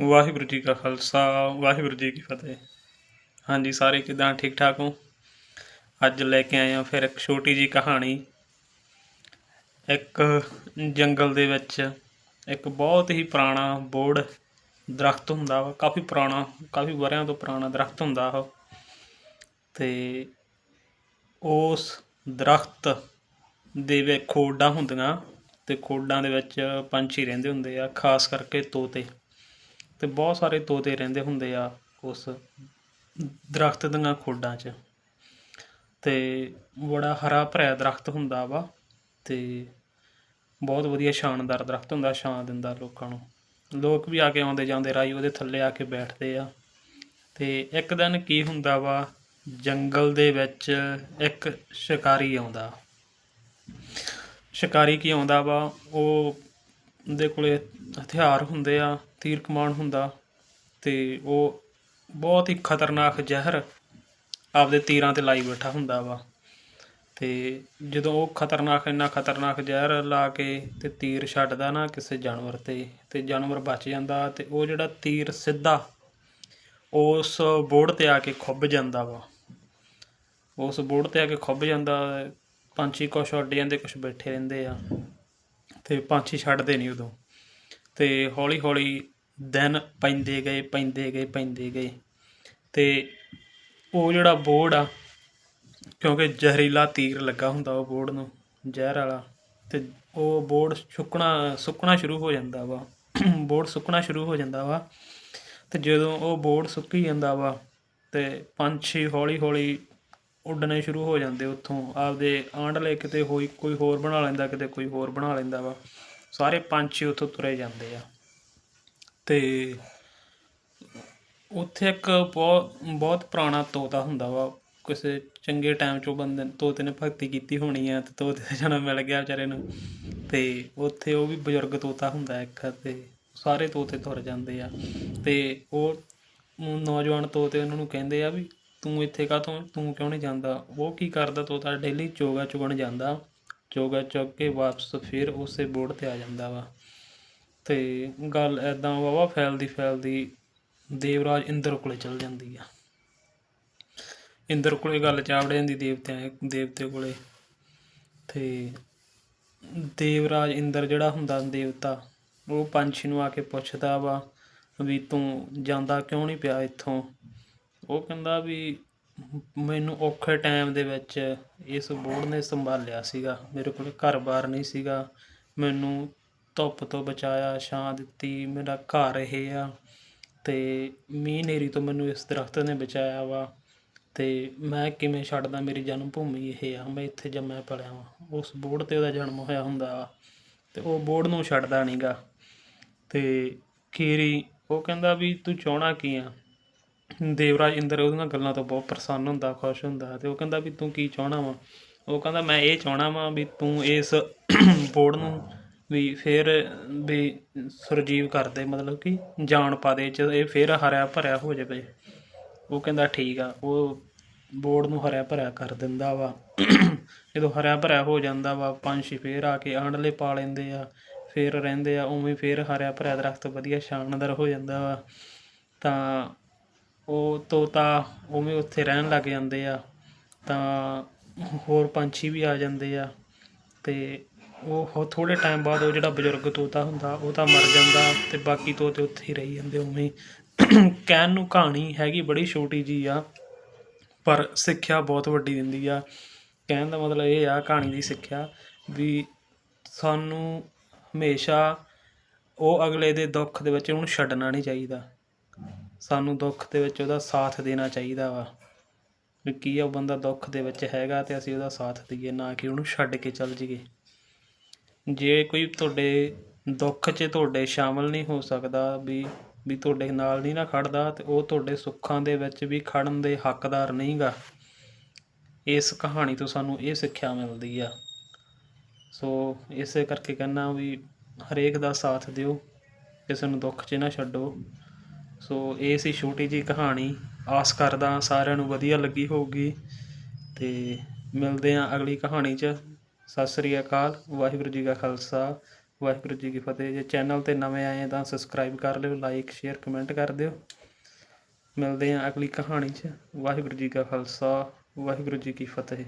ਵਾਹਿਗੁਰੂ ਜੀ ਕਾ ਖਾਲਸਾ, ਵਾਹਿਗੁਰੂ ਜੀ ਕੀ ਫਤਿਹ। ਹਾਂਜੀ, ਸਾਰੇ ਕਿਦਾਂ? ਠੀਕ ਠਾਕ ਹੋ? ਅੱਜ ਲੈ ਕੇ ਆਏ ਹਾਂ ਫਿਰ ਇੱਕ ਛੋਟੀ ਜੀ ਕਹਾਣੀ। ਇੱਕ ਜੰਗਲ ਦੇ ਵਿੱਚ ਇੱਕ ਬਹੁਤ ਹੀ ਪੁਰਾਣਾ ਬੋੜ ਦਰਖਤ ਹੁੰਦਾ ਵਾ, ਕਾਫੀ ਪੁਰਾਣਾ, ਕਾਫੀ ਵਰਿਆਂ ਤੋਂ ਪੁਰਾਣਾ ਦਰਖਤ ਹੁੰਦਾ ਉਹ। ਤੇ ਉਸ ਦਰਖਤ ਦੇ ਵਿੱਚ ਖੋਡਾਂ ਹੁੰਦੀਆਂ ਤੇ ਖੋਡਾਂ ਦੇ ਵਿੱਚ ਪੰਛੀ ਰਹਿੰਦੇ ਹੁੰਦੇ ਆ, ਖਾਸ ਕਰਕੇ ਤੋਤੇ। ਅਤੇ ਬਹੁਤ ਸਾਰੇ ਤੋਤੇ ਰਹਿੰਦੇ ਹੁੰਦੇ ਆ ਉਸ ਦਰਖਤ ਦੀਆਂ ਖੋਡਾਂ 'ਚ। ਅਤੇ ਬੜਾ ਹਰਾ ਭਰਿਆ ਦਰਖਤ ਹੁੰਦਾ ਵਾ ਅਤੇ ਬਹੁਤ ਵਧੀਆ ਸ਼ਾਨਦਾਰ ਦਰਖਤ ਹੁੰਦਾ, ਛਾਂ ਦਿੰਦਾ ਲੋਕਾਂ ਨੂੰ। ਲੋਕ ਵੀ ਆ ਕੇ ਆਉਂਦੇ ਜਾਂਦੇ ਰਾਹੀਂ ਉਹਦੇ ਥੱਲੇ ਆ ਕੇ ਬੈਠਦੇ ਆ। ਅਤੇ ਇੱਕ ਦਿਨ ਕੀ ਹੁੰਦਾ ਵਾ, ਜੰਗਲ ਦੇ ਵਿੱਚ ਇੱਕ ਸ਼ਿਕਾਰੀ ਆਉਂਦਾ। ਸ਼ਿਕਾਰੀ ਕੀ ਆਉਂਦਾ ਵਾ, ਉਹ ਦੇ ਕੋਲ ਹਥਿਆਰ ਹੁੰਦੇ ਆ ਤੀਰ ਕਮਾਨ ਹੁੰਦਾ ਅਤੇ ਉਹ ਬਹੁਤ ਹੀ ਖਤਰਨਾਕ ਜ਼ਹਿਰ ਆਪਦੇ ਤੀਰਾਂ ਤੇ ਲਾਈ ਬੈਠਾ ਹੁੰਦਾ ਵਾ। ਅਤੇ ਜਦੋਂ ਉਹ ਖਤਰਨਾਕ, ਇੰਨਾ ਖਤਰਨਾਕ ਜ਼ਹਿਰ ਲਾ ਕੇ ਅਤੇ ਤੀਰ ਛੱਡਦਾ ਨਾ ਕਿਸੇ ਜਾਨਵਰ ਤੇ ਅਤੇ ਜਾਨਵਰ ਬਚ ਜਾਂਦਾ ਅਤੇ ਉਹ ਜਿਹੜਾ ਤੀਰ ਸਿੱਧਾ ਉਸ ਬੋੜ ਤੇ ਆ ਕੇ ਖੁੱਭ ਜਾਂਦਾ ਵਾ। ਉਸ ਬੋੜ ਤੇ ਆ ਕੇ ਖੁੱਭ ਜਾਂਦਾ, ਪੰਛੀ ਕੁਛ ਉੱਡ ਜਾਂਦੇ ਕੁਛ ਬੈਠੇ ਰਹਿੰਦੇ ਆ। ਤੇ ਪੰਛੀ ਛੱਡਦੇ ਨਹੀਂ ਉਦੋਂ। ਤੇ ਹੌਲੀ ਹੌਲੀ ਦਿਨ ਪੈਂਦੇ ਗਏ ਪੈਂਦੇ ਗਏ ਪੈਂਦੇ ਗਏ। ਤੇ ਉਹ ਜਿਹੜਾ ਬੋਰਡ ਆ, ਕਿਉਂਕਿ ਜ਼ਹਿਰੀਲਾ ਤੀਰ ਲੱਗਾ ਹੁੰਦਾ ਉਹ ਬੋਰਡ ਨੂੰ, ਜ਼ਹਿਰ ਵਾਲਾ। ਤੇ ਉਹ ਬੋਰਡ ਸੁੱਕਣਾ ਸੁੱਕਣਾ ਸ਼ੁਰੂ ਹੋ ਜਾਂਦਾ ਵਾ। ਬੋਰਡ ਸੁੱਕਣਾ ਸ਼ੁਰੂ ਹੋ ਜਾਂਦਾ ਵਾ। ਤੇ ਜਦੋਂ ਉਹ ਬੋਰਡ ਸੁੱਕੀ ਜਾਂਦਾ ਵਾ, ਤੇ ਪੰਛੀ ਹੌਲੀ ਹੌਲੀ ਉੱਡਣੇ ਸ਼ੁਰੂ ਹੋ ਜਾਂਦੇ ਉੱਥੋਂ। ਆਪਦੇ ਆਂਡਲੇ ਕਿਤੇ ਹੋਈ ਕੋਈ ਹੋਰ ਬਣਾ ਲੈਂਦਾ, ਕਿਤੇ ਕੋਈ ਹੋਰ ਬਣਾ ਲੈਂਦਾ ਵਾ। ਸਾਰੇ ਪੰਛੀ ਉੱਥੋਂ ਤੁਰੇ ਜਾਂਦੇ ਆ। ਤੇ ਉੱਥੇ ਇੱਕ ਬਹੁਤ ਬਹੁਤ ਪੁਰਾਣਾ ਤੋਤਾ ਹੁੰਦਾ ਵਾ। ਕਿਸੇ ਚੰਗੇ ਟਾਈਮ 'ਚੋਂ ਬੰਦੇ ਤੋਤੇ ਨੇ ਭਗਤੀ ਕੀਤੀ ਹੋਣੀ ਆ ਤੇ ਤੋਤੇ ਦਾ ਜਨਮ ਮਿਲ ਗਿਆ ਵਿਚਾਰੇ ਨੂੰ। ਤੇ ਉੱਥੇ ਉਹ ਵੀ ਬਜ਼ੁਰਗ ਤੋਤਾ ਹੁੰਦਾ ਇੱਕ ਤੇ ਸਾਰੇ ਤੋਤੇ ਤੁਰ ਜਾਂਦੇ ਆ। ਤੇ ਉਹ ਨੌਜਵਾਨ ਤੋਤੇ ਉਹਨਾਂ ਨੂੰ ਕਹਿੰਦੇ ਆ ਵੀ ਤੂੰ ਇੱਥੇ ਕਾਹਤੋਂ ਤੂੰ ਕਿਉਂ ਨਹੀਂ ਜਾਂਦਾ? ਉਹ ਕੀ ਕਰਦਾ? ਤੋਤਾ ਡੇਲੀ ਚੋਗਾ ਚੁਗਣ ਜਾਂਦਾ। ਚੋਗਾ ਚੁੱਕ ਕੇ ਵਾਪਸ ਫਿਰ ਉਸੇ ਬੋਰਡ ਤੇ ਆ ਜਾਂਦਾ ਵਾ। ਤੇ ਗੱਲ ਐਦਾਂ ਵਾਵਾ ਫੈਲਦੀ ਫੈਲਦੀ ਦੇਵਰਾਜ ਇੰਦਰ ਕੋਲੇ ਚਲ ਜਾਂਦੀ ਆ। ਇੰਦਰ ਕੋਲੇ ਗੱਲ ਚਾਵੜ ਜਾਂਦੀ ਦੇਵਤਿਆਂ ਦੇਵਤੇ ਕੋਲੇ। ਤੇ ਦੇਵਰਾਜ ਇੰਦਰ ਜਿਹੜਾ ਹੁੰਦਾ ਦੇਵਤਾ, ਉਹ ਪੰਛੀ ਨੂੰ ਆ ਕੇ ਪੁੱਛਦਾ ਵਾ ਵੀ ਤੂੰ ਜਾਂਦਾ ਕਿਉਂ ਨਹੀਂ ਪਿਆ ਇੱਥੋਂ? ਉਹ ਕਹਿੰਦਾ ਵੀ ਮੈਨੂੰ ਔਖੇ ਟਾਈਮ ਦੇ ਵਿੱਚ ਇਸ ਬੋੜ ਨੇ ਸੰਭਾਲਿਆ ਸੀਗਾ। ਮੇਰੇ ਕੋਲ ਘਰ-ਬਾਰ ਨਹੀਂ ਸੀਗਾ। ਮੈਨੂੰ ਧੁੱਪ ਤੋਂ ਬਚਾਇਆ, ਛਾਂ ਦਿੱਤੀ, ਮੇਰਾ ਘਰ ਇਹ ਆ ਅਤੇ ਮੀਂਹ ਨੇਰੀ ਤੋਂ ਮੈਨੂੰ ਇਸ ਦਰੱਖਤ ਨੇ ਬਚਾਇਆ ਵਾ ਅਤੇ ਮੈਂ ਕਿਵੇਂ ਛੱਡਦਾ ਮੇਰੀ ਜਨਮ ਭੂਮੀ ਇਹ ਆ? ਮੈਂ ਇੱਥੇ ਜੰਮਿਆ ਪਲਿਆ ਵਾਂ। ਉਸ ਬੋੜ ਤੇ ਉਹਦਾ ਜਨਮ ਹੋਇਆ ਹੁੰਦਾ ਵਾ ਅਤੇ ਉਹ ਬੋੜ ਨੂੰ ਛੱਡਦਾ ਨਹੀਂ ਗਾ ਅਤੇ ਖੀਰੀ ਉਹ ਕਹਿੰਦਾ ਵੀ ਤੂੰ ਚਾਹੁੰਦਾ ਕੀ ਆ? ਦੇਵਰਾਜ ਇੰਦਰ ਉਹਦੀਆਂ ਗੱਲਾਂ ਤੋਂ ਬਹੁਤ ਪ੍ਰਸੰਨ ਹੁੰਦਾ, ਖੁਸ਼ ਹੁੰਦਾ ਅਤੇ ਉਹ ਕਹਿੰਦਾ ਵੀ ਤੂੰ ਕੀ ਚਾਹਣਾ ਵਾ? ਉਹ ਕਹਿੰਦਾ ਮੈਂ ਇਹ ਚਾਹਣਾ ਵਾ ਵੀ ਤੂੰ ਇਸ ਬੋਰਡ ਨੂੰ ਵੀ ਫਿਰ ਵੀ ਸੁਰਜੀਵ ਕਰ ਦੇ, ਮਤਲਬ ਕਿ ਜਾਨ ਪਾ ਦੇ ਚ ਇਹ ਫਿਰ ਹਰਿਆ ਭਰਿਆ ਹੋ ਜਾਵੇ। ਉਹ ਕਹਿੰਦਾ ਠੀਕ ਆ, ਉਹ ਬੋਰਡ ਨੂੰ ਹਰਿਆ ਭਰਿਆ ਕਰ ਦਿੰਦਾ ਵਾ। ਜਦੋਂ ਹਰਿਆ ਭਰਿਆ ਹੋ ਜਾਂਦਾ ਵਾ, ਪੰਛੀ ਫੇਰ ਆ ਕੇ ਆਂਡਲੇ ਪਾ ਲੈਂਦੇ ਆ, ਫੇਰ ਰਹਿੰਦੇ ਆ, ਉਵੇਂ ਫੇਰ ਹਰਿਆ ਭਰਿਆ ਦਰਖਤ ਵਧੀਆ ਸ਼ਾਨਦਾਰ ਹੋ ਜਾਂਦਾ ਵਾ। ਤਾਂ ਉਹ ਤੋਤਾ ਉਵੇਂ ਉੱਥੇ ਰਹਿਣ ਲੱਗ ਜਾਂਦੇ ਆ, ਤਾਂ ਹੋਰ ਪੰਛੀ ਵੀ ਆ ਜਾਂਦੇ ਆ ਅਤੇ ਉਹ ਥੋੜ੍ਹੇ ਟਾਈਮ ਬਾਅਦ ਉਹ ਜਿਹੜਾ ਬਜ਼ੁਰਗ ਤੋਤਾ ਹੁੰਦਾ, ਉਹ ਤਾਂ ਮਰ ਜਾਂਦਾ ਅਤੇ ਬਾਕੀ ਤੋਤੇ ਉੱਥੇ ਹੀ ਰਹੀ ਜਾਂਦੇ ਉਵੇਂ ਕਹਿਣ ਨੂੰ ਕਹਾਣੀ ਹੈਗੀ ਬੜੀ ਛੋਟੀ ਜੀ ਆ, ਪਰ ਸਿੱਖਿਆ ਬਹੁਤ ਵੱਡੀ ਦਿੰਦੀ ਆ। ਕਹਿਣ ਦਾ ਮਤਲਬ ਇਹ ਆ ਕਹਾਣੀ ਦੀ ਸਿੱਖਿਆ ਵੀ ਸਾਨੂੰ ਹਮੇਸ਼ਾ ਉਹ ਅਗਲੇ ਦੇ ਦੁੱਖ ਦੇ ਵਿੱਚ ਉਹਨੂੰ ਛੱਡਣਾ ਨਹੀਂ ਚਾਹੀਦਾ। ਸਾਨੂੰ ਦੁੱਖ ਦੇ ਵਿੱਚ ਉਹਦਾ ਸਾਥ ਦੇਣਾ ਚਾਹੀਦਾ ਵਾ ਵੀ ਕੀ ਆ, ਉਹ ਬੰਦਾ ਦੁੱਖ ਦੇ ਵਿੱਚ ਹੈਗਾ ਤੇ ਅਸੀਂ ਉਹਦਾ ਸਾਥ ਦਈਏ, ਨਾ ਕਿ ਉਹਨੂੰ ਛੱਡ ਕੇ ਚੱਲ ਜਾਈਏ। ਜੇ ਕੋਈ ਤੁਹਾਡੇ ਦੁੱਖ 'ਚ ਤੁਹਾਡੇ ਸ਼ਾਮਲ ਨਹੀਂ ਹੋ ਸਕਦਾ ਵੀ ਵੀ ਤੁਹਾਡੇ ਨਾਲ ਨਹੀਂ ਨਾ ਖੜਦਾ ਤੇ ਉਹ ਤੁਹਾਡੇ ਸੁੱਖਾਂ ਦੇ ਵਿੱਚ ਵੀ ਖੜਨ ਦੇ ਹੱਕਦਾਰ ਨਹੀਂਗਾ। ਇਸ ਕਹਾਣੀ ਤੋਂ ਸਾਨੂੰ ਇਹ ਸਿੱਖਿਆ ਮਿਲਦੀ ਆ। ਸੋ ਇਸੇ ਕਰਕੇ ਕਹਿੰਨਾ ਵੀ ਹਰੇਕ ਦਾ ਸਾਥ ਦਿਓ, ਕਿਸੇ ਨੂੰ ਦੁੱਖ 'ਚ ਨਾ ਛੱਡੋ। ਸੋ ਇਹ ਸੀ ਛੋਟੀ ਜਿਹੀ ਕਹਾਣੀ। ਆਸ ਕਰਦਾ ਸਾਰਿਆਂ ਨੂੰ ਵਧੀਆ ਲੱਗੀ ਹੋਊਗੀ। ਅਤੇ ਮਿਲਦੇ ਹਾਂ ਅਗਲੀ ਕਹਾਣੀ 'ਚ। ਸਤਿ ਸ੍ਰੀ ਅਕਾਲ, ਵਾਹਿਗੁਰੂ ਜੀ ਕਾ ਖਾਲਸਾ, ਵਾਹਿਗੁਰੂ ਜੀ ਕੀ ਫਤਿਹ। ਜੇ ਚੈਨਲ ਤੇ ਨਵੇਂ ਆਏ ਤਾਂ ਸਬਸਕ੍ਰਾਈਬ ਕਰ ਲਿਓ, ਲਾਈਕ, ਸ਼ੇਅਰ, ਕਮੈਂਟ ਕਰ ਦਿਓ। ਮਿਲਦੇ ਹਾਂ ਅਗਲੀ ਕਹਾਣੀ 'ਚ। ਵਾਹਿਗੁਰੂ ਜੀ ਕਾ ਖਾਲਸਾ, ਵਾਹਿਗੁਰੂ ਜੀ ਕੀ ਫਤਿਹ।